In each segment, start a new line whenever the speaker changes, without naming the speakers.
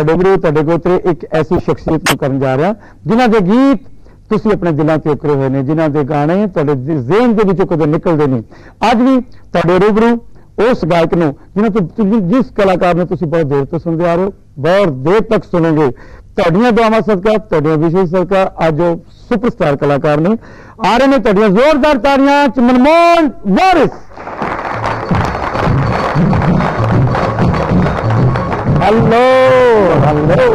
ਤੁਹਾਡੇ ਗੁਰੂ ਤੁਹਾਡੇ ਗੋਤਰੇ ਇੱਕ ਐਸੀ ਸ਼ਖਸੀਅਤ ਨੂੰ ਕਰਨ ਜਾ ਰਿਹਾ, ਜਿਨ੍ਹਾਂ ਦੇ ਗੀਤ ਤੁਸੀਂ ਆਪਣੇ ਦਿਲਾਂ ਚ ਉਕਰੇ ਹੋਏ ਨੇ, ਜਿਨ੍ਹਾਂ ਦੇ ਗਾਣੇ ਤੁਹਾਡੇ ਜ਼ਿਹਨ ਦੇ ਵਿੱਚੋਂ ਕਦੇ ਨਿਕਲਦੇ ਨਹੀਂ। ਅੱਜ ਵੀ ਤੁਹਾਡੇ ਰੂਬਰੂ ਉਸ ਗਾਇਕ ਨੂੰ ਜਿਹਨਾਂ ਤੋਂ ਜਿਸ ਕਲਾਕਾਰ ਨੂੰ ਤੁਸੀਂ ਬਹੁਤ ਦੇਰ ਤੋਂ ਸੁਣਦੇ ਆ ਰਹੇ ਹੋ, ਬਹੁਤ ਦੇਰ ਤੱਕ ਸੁਣੋਗੇ। ਤੁਹਾਡੀਆਂ ਦੁਆਵਾਂ ਸਦਕਾ, ਤੁਹਾਡੀਆਂ ਵਿਸ਼ੇਸ਼ ਸਦਕਾ, ਅੱਜ ਉਹ ਸੁਪਰਸਟਾਰ ਕਲਾਕਾਰ ਨੇ। ਆ ਰਹੇ ਨੇ ਤੁਹਾਡੀਆਂ ਜ਼ੋਰਦਾਰ ਤਾੜੀਆਂ ਚ ਮਨਮੋਹਨ ਵਾਰਿਸ।
हल्लो। हल्लो।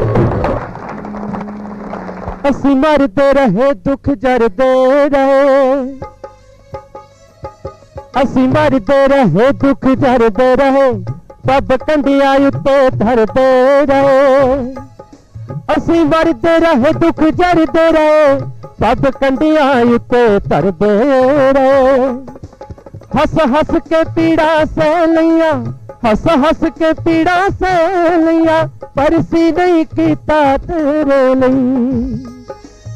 असी मरते रहे दुख जरते रहे। असी मरते रहे दुख जरते रहे। सब कंडिया उत्ते धरते रहे। असी मरते रहे दुख जरते रहे। सब कंडिया उत्ते धरते रहे। हस हस के पीड़ा सह लिया हस हस के पीड़ा से लिया पर सी नहीं की तात रो लई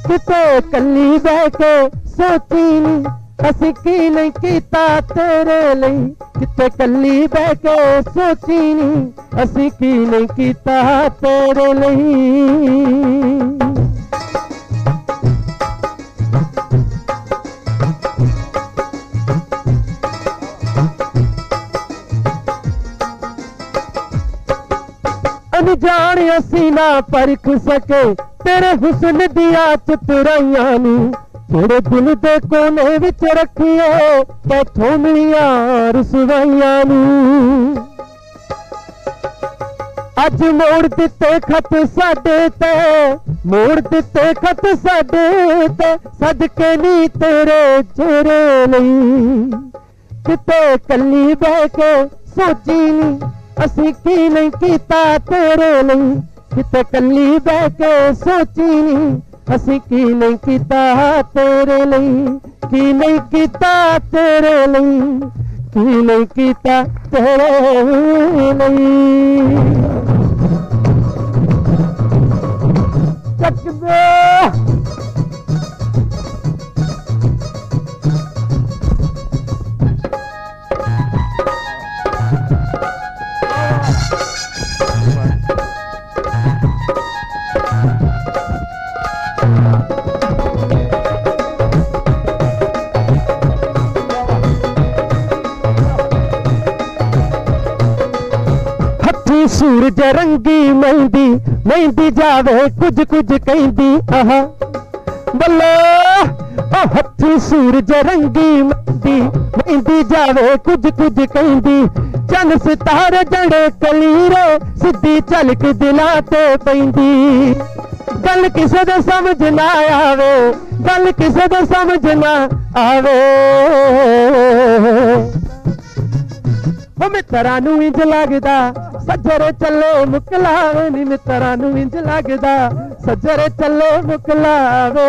कितो कली बह के सोची नहीं हसकी नहीं की तात रो लई कितो कली बह के सोची नहीं हसकी नहीं की तात रो लई साड़िया सीना परख सके। तेरे हुसन दिया चितराइया तेरे दिल दे कोने विच रखियो, बैठो मिलिया रसवाइया अज मोड़ दिते खत साडे ते, मोड़ दिते खत साडे ते, सदके नी तेरे चेहरे नहीं किते कली बह के सोची नी ਅਸੀਂ ਕੀ ਨਹੀਂ ਕੀਤਾ ਤੇਰੇ ਲਈ ਕਿਤੇ ਕੱਲੀ ਬਹਿ ਕੇ ਸੋਚੀ ਨੀ ਅਸੀਂ ਕੀ ਨਹੀਂ ਕੀਤਾ ਤੇਰੇ ਲਈ ਕੀ ਨਹੀਂ ਕੀਤਾ ਤੇਰੇ ਲਈ ਕੀ ਨਹੀਂ ਕੀਤਾ ਤੇਰੇ ਲਈ ਚੱਕ ਦੇ कुछ रंगी मेहंदी मेहंदी जावे कुछ कुछ कहंदी आहा। बल्ले, ओ हथी सूरज रंगी मेहंदी मेहंदी जावे कुछ कुछ कहंदी चन सितारे जड़े कलीरे, सिद्धी झलक दिलाते ते पैंदी। गल किसे दे समझ ना आवे, गल किसे दे समझ ना आवे। वो मित्रा नू इंज लगदा ਸੱਜਰੇ ਚੱਲੇ ਮੁਕਲਾਵੇ ਨੀ ਮਿੱਤਰਾਂ ਨੂੰ ਇੰਜ ਲੱਗਦਾ ਸੱਜਰੇ ਚੱਲੇ ਮੁਕਲਾਵੇ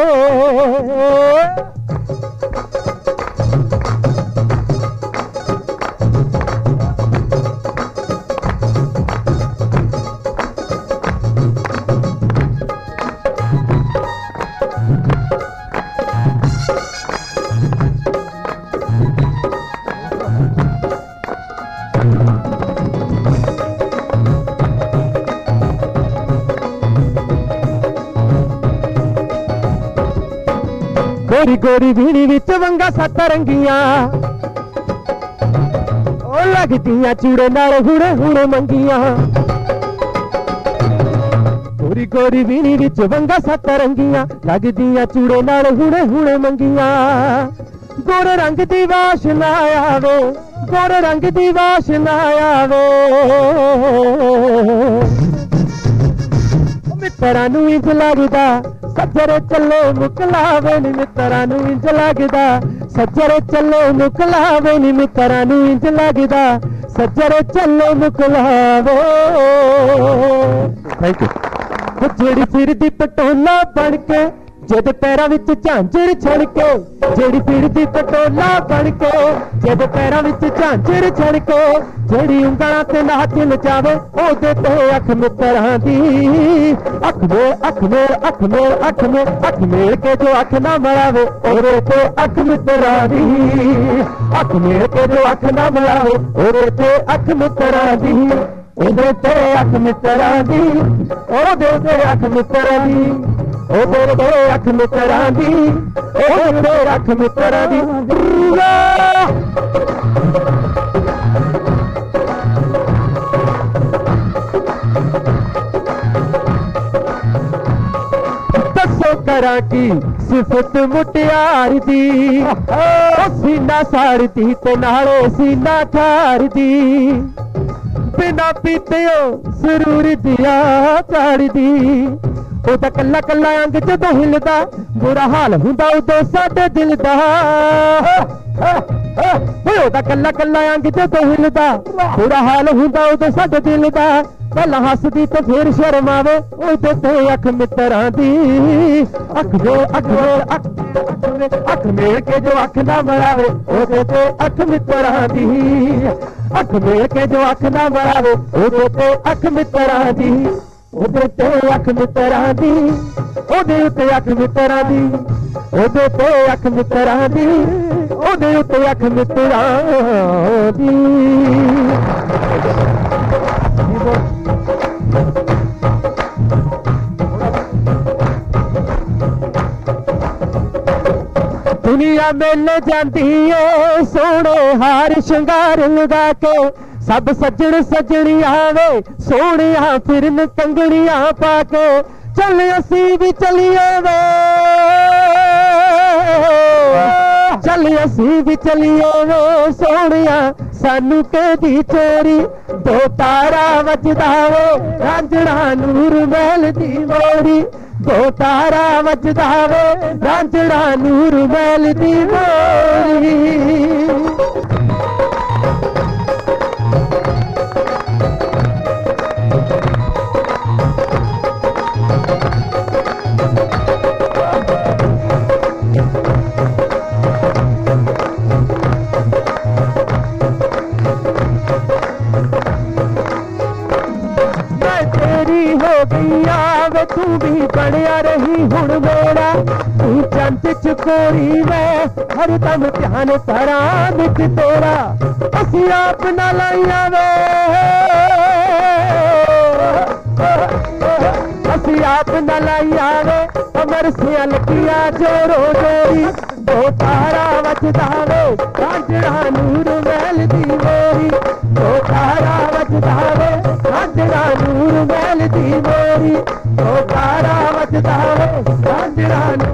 गोरी गोरी बीनी बिच वंगा सत रंगिया। ओ लगदिया चूड़े नाल हुणे हुणे मंगिया। गोरी गोरी बीनी बिच वंगा सत रंगिया, लगदिया चूड़े नाल हुणे हुणे मंगिया। गोरे रंग दी वासना आवे, गोरे रंग दी वासना आवे। ਮਿੱਤਰਾਂ ਨੂੰ ਇੰਜ ਲੱਗਦਾ ਸੱਜਰੇ ਚੱਲੇ ਮੁਕਲਾਵੇ ਨੀ ਮਿੱਤਰਾਂ ਨੂੰ ਇੰਜ ਲੱਗਦਾ। ਸੱਜਰੇ ਚੱਲੇ ਮੁਕਲਾਵੇ ਨੀ ਮਿੱਤਰਾਂ ਨੂੰ ਇੰਜ ਲੱਗਦਾ ਸੱਜਰੇ ਚੱਲੇ ਮੁਕਲਾਵੇ।
ਥੈਂਕ ਯੂ
ਜਿਹੜੀ ਫਿਰਦੀ ਪਟੋਲਾ ਬਣ ਕੇ ਜਦ ਪੈਰਾਂ ਵਿੱਚ ਝਾਂਜਰ ਛਣ ਕੇ ਜਿਹੜੀ ਫਿਰਦੀ ਪਟੋਲਾ ਬਣ ਕੇ ਜਦ ਪੈਰਾਂ ਵਿੱਚ ਝਾਂਜਰ ਛਣ ਕੇ ਜਿਹੜੀ ਉਂਗਲਾਂ ਤੇ ਨਾਚ ਨਚਾਵੇ ਉਹਦੇ ਤੇ ਅੱਖ ਮਿੱਤਰਾਂ ਦੀ ਅੱਖ ਮੇਲ ਅੱਖ ਮੇਲ ਅੱਖ ਮੇਲ ਅੱਖ ਮੇਲ ਅੱਖ ਮੇਲ ਕੇ ਜੋ ਅੱਖ ਨਾ ਮਲਾਵੇ ਉਹਦੇ ਤੇ ਅੱਖ ਮਿੱਤਰਾਂ ਦੀ ਅੱਖ ਮੇਲ ਕੇ ਜੋ ਅੱਖ ਨਾ ਮਲਾਵੇ ਉਹਦੇ ਤੇ ਅੱਖ ਮਿੱਤਰਾਂ ਦੀ ਉਹਦੇ ਤੇ ਅੱਖ ਮਿੱਤਰਾਂ ਦੀ ਉਹਦੇ ਤੇ ਅੱਖ ਮਿੱਤਰਾਂ ਦੀ ਉਹਦੇ ਤੇ ਅੱਖ ਮਿੱਤਰਾਂ ਦੀ ਉਹਦੇ ਤੇ ਅੱਖ ਮਿੱਤਰਾਂ ਦੀ ਦੱਸੋ ਕਰਾਂ ਕੀ ਸਿਫਤ ਮੁਟਿਆਰ ਦੀ ਉਹ ਸੀਨਾ ਸਾੜਦੀ ਤੇ ਨਾਲੇ ਸੀਨਾ ਖਾਰਦੀ ਬਿਨਾ ਪੀਤਿਓ ਸਰੂਰ ਦਿਆ ਝਾੜਦੀ ਉਹਦਾ ਕੱਲਾ ਕੱਲਾ ਅੰਗ ਜਦੋਂ ਹਿਲਦਾ ਬੁਰਾ ਹਾਲ ਹੁੰਦਾ ਉਦੋਂ ਸਾਡੇ ਦਿਲ ਦਾ ਓਏ ਉਹਦਾ ਕੱਲਾ ਕੱਲਾ ਅੰਗ ਜਦੋਂ ਹਿਲਦਾ ਬੁਰਾ ਹਾਲ ਹੁੰਦਾ ਉਦੋਂ ਸਾਡੇ ਦਿਲ ਦਾ ਪਹਿਲਾਂ ਹੱਸਦੀ ਤੇ ਫਿਰ ਸ਼ਰਮ ਆਵੇ ਉਹਦੇ ਤੇ ਅੱਖ ਮਿੱਤਰਾਂ ਦੀ ਅੱਖ ਜੋ ਅੱਖ ਮੇਲ ਅੱਖ ਅੱਖ ਮੇਲ ਅੱਖ ਮੇਲ ਕੇ ਜੋ ਅੱਖ ਨਾ ਮਰਾਵੇ ਉਹਦੇ ਤੇ ਅੱਖ ਮਿੱਤਰਾਂ ਦੀ ਅੱਖ ਮੇਲ ਕੇ ਜੋ ਅੱਖ ਨਾ ਮਰਾਵੇ ਉਹਦੇ ਤੇ ਅੱਖ ਮਿੱਤਰਾਂ ਦੀ ਉਹਦੇ ਤੇ ਅੱਖ ਮਿੱਤਰਾਂ ਦੀ ਉਹਦੇ ਉੱਤੇ ਅੱਖ ਮਿੱਤਰਾਂ ਦੀ ਉਹਦੇ ਤੇ ਅੱਖ ਮਿੱਤਰਾਂ ਦੀ ਉਹਦੇ ਉੱਤੇ ਅੱਖ ਮਿੱਤਰਾਂ ਦੀ ਦੁਨੀਆ ਮਿਲ ਜਾਂਦੀ ਏ ਸੋਹਣੇ ਹਾਰ ਸ਼ਿੰਗਾਰ ਲਗਾ ਕੇ। ਸਭ ਸੱਜਣ ਸੱਜਣੀਆਂ ਵੇ, ਸੋਹਣੀਆਂ ਫਿਰਨ ਕੰਗਣੀਆਂ ਪਾ ਕੇ। ਚੱਲ ਅਸੀਂ ਵੀ ਚੱਲੀਏ ਵੇ। ਚੱਲ ਅਸੀਂ ਵੀ ਚੱਲੀਏ ਵੇ, ਸੋਹਣੀਆਂ ਸਾਨੂੰ ਕਦੀ ਚੋਰੀ ਦੋ ਤਾਰਾ ਵੱਜਦਾ ਵੇ ਰਾਂਝਣਾ ਨੂਰ ਮਹਿਲ ਦੀ ਮੋਰੀ तो तारा मचदावे डांचड़ा नूर मैल दी मोरी ਵੇ ਤੂੰ ਵੀ ਬਣਿਆ ਰਹੀ ਹੁਣ ਮੇਰਾ ਤੂੰ ਚੰਤ ਚਕੋਰੀ ਵੇ ਹਰ ਦਮ ਧਿਆਨ ਤਰਾਂ ਨਿਤ ਤੇਰਾ ਅਸੀਂ ਆਪ ਨਾ ਲਾਈਆਂ ਵੇ ਅਸੀਂ ਆਪ ਨਾ ਲਾਈਆਂ ਵੇ ਅਮਰ ਸਿਆ ਲਕੀਆਂ ਜੋਰੋ ਜੋਰੀ ਦੋ ਤਾਰਾ ਵੱਜਦਾ ਵੇ ਕਾਂਜੜਾ रानी